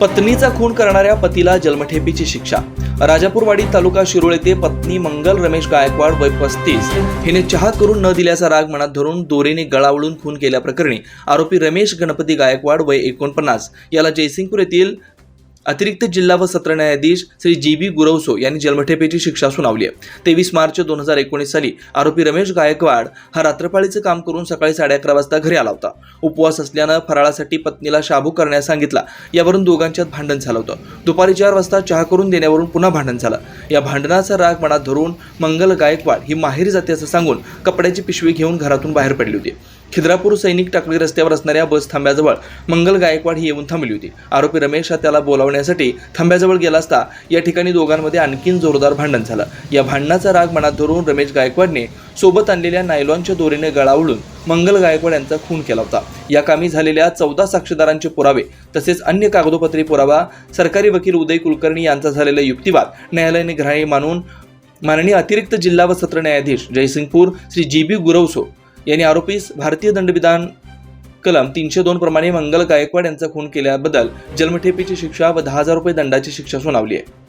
पत्नीचा खून करणाऱ्या पतीला जन्मठेपीची शिक्षा. राजापूरवाडी तालुका शिरोळ येथे पत्नी मंगल रमेश गायकवाड वय पस्तीस. हिने चहा करून न दिल्याचा राग मनात धरून दोरीने गळावळून खून केल्याप्रकरणी आरोपी रमेश गणपती गायकवाड वय एकोणपन्नास. याला जयसिंगपूर येथील अतिरिक्त जिल्हा व सत्र न्यायाधीश श्री जी बी गुरवसो यांनी जन्मठेपेची शिक्षा सुनावली आहे. तेवीस मार्च दोन हजार एकोणीस साली आरोपी रमेश गायकवाड हा रात्रपाळीचं काम करून सकाळी साडे अकरा वाजता घरी आला होता. उपवास असल्यानं फराळासाठी पत्नीला शाबू करण्यास सांगितला. यावरून दोघांच्यात भांडण झालं होतं. दुपारी चार वाजता चहा करून देण्यावरून पुन्हा भांडण झालं. या भांडणाचा राग मनात धरून मंगल गायकवाड ही माहेरी जाते असं सांगून कपड्याची पिशवी घेऊन घरातून बाहेर पडली होती. खिद्रापूर सैनिक टाकळी रस्त्यावर असणाऱ्या बस थांब्याजवळ मंगल गायकवाड ही येऊन थांबली होती. आरोपी रमेश हा त्याला बोलावण्यासाठी थांब्याजवळ गेला असता या ठिकाणी दोघांमध्ये आणखीन जोरदार भांडण झालं. या भांडणाचा राग मनात धरून रमेश गायकवाडने सोबत आणलेल्या नायलॉनच्या दोरीने गळावळून मंगल गायकवाड यांचा खून केला होता. या कामी झालेल्या चौदा साक्षीदारांचे पुरावे तसेच अन्य कागदोपत्री पुरावा सरकारी वकील उदय कुलकर्णी यांचा झालेला युक्तिवाद न्यायालयाने ग्राह्य मानून माननीय अतिरिक्त जिल्हा व सत्र न्यायाधीश जयसिंगपूर श्री जी बी गुरवसो यांनी आरोपीस भारतीय दंडविधान कलम तीनशे दोन प्रमाणे मंगल गायकवाड यांचा खून केल्याबद्दल जन्मठेपीची शिक्षा व दहा हजार रुपये दंडाची शिक्षा सुनावली आहे.